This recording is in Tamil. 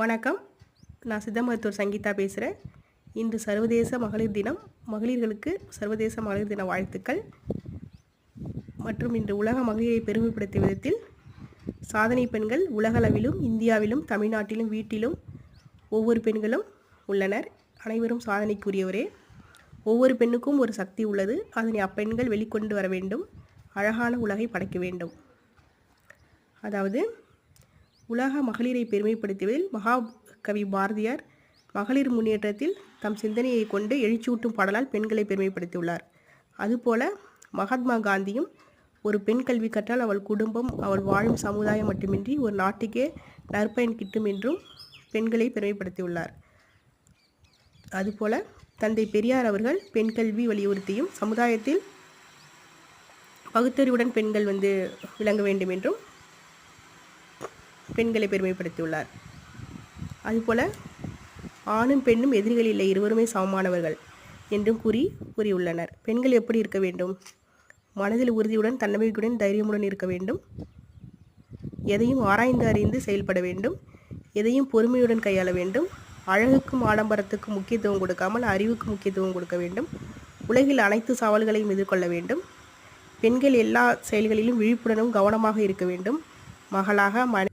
வணக்கம். நான் சித்த மருத்துவர் சங்கீதா பேசுகிறேன் இன்று சர்வதேச மகளிர் தினம். மகளிர்களுக்கு சர்வதேச மகளிர் தின வாழ்த்துக்கள். மற்றும் இன்று உலக மகளிரை பெருமைப்படுத்திய விதத்தில் சாதனை பெண்கள் உலகளவிலும் இந்தியாவிலும் தமிழ்நாட்டிலும் வீட்டிலும் ஒவ்வொரு பெண்களும் உள்ளனர். அனைவரும் சாதனைக்குரியவரே. ஒவ்வொரு பெண்ணுக்கும் ஒரு சக்தி உள்ளது. அதனை அப்பெண்கள் வெளிக்கொண்டு வர வேண்டும். அழகான உலகை படைக்க வேண்டும். அதாவது உலக மகளிரை பெருமைப்படுத்துவதில் மகாகவி பாரதியார் மகளிர் முன்னேற்றத்தில் தம் சிந்தனையை கொண்டு எழுச்சியூட்டும் பாடலால் பெண்களை பெருமைப்படுத்தியுள்ளார். அதுபோல மகாத்மா காந்தியும் ஒரு பெண் கல்வி கற்றால் அவள் குடும்பம் அவள் வாழும் சமுதாயம் மட்டுமின்றி ஒரு நாட்டுக்கே நற்பயன் கிட்டும் என்றும் பெண்களை பெருமைப்படுத்தியுள்ளார். அதுபோல தந்தை பெரியார் அவர்கள் பெண் கல்வி வலியுறுத்தியும் சமுதாயத்தில் பகுத்தறிவுடன் பெண்கள் வந்து விளங்க வேண்டும் என்றும் பெண்களை பெருமைப்படுத்தியுள்ளார். அதுபோல ஆணும் பெண்ணும் எதிரிகள் இல்லை இருவருமே சமமானவர்கள் என்றும் கூறி கூறியுள்ளனர். பெண்கள் எப்படி இருக்க வேண்டும்? மனதில் உறுதியுடன் தன்னம்பிக்கையுடன் தைரியமுடன் இருக்க வேண்டும்? எதையும் ஆராய்ந்து அறிந்து செயல்பட வேண்டும்? எதையும் பொறுமையுடன் கையாள வேண்டும்? அழகுக்கும் ஆடம்பரத்துக்கும் முக்கியத்துவம் கொடுக்காமல் அறிவுக்கு முக்கியத்துவம் கொடுக்க வேண்டும்? உலகில் அனைத்து சவால்களையும் எதிர்கொள்ள வேண்டும்? பெண்கள் எல்லா செயல்களிலும் விழிப்புடனும் கவனமாக இருக்க வேண்டும்? மகளாக மன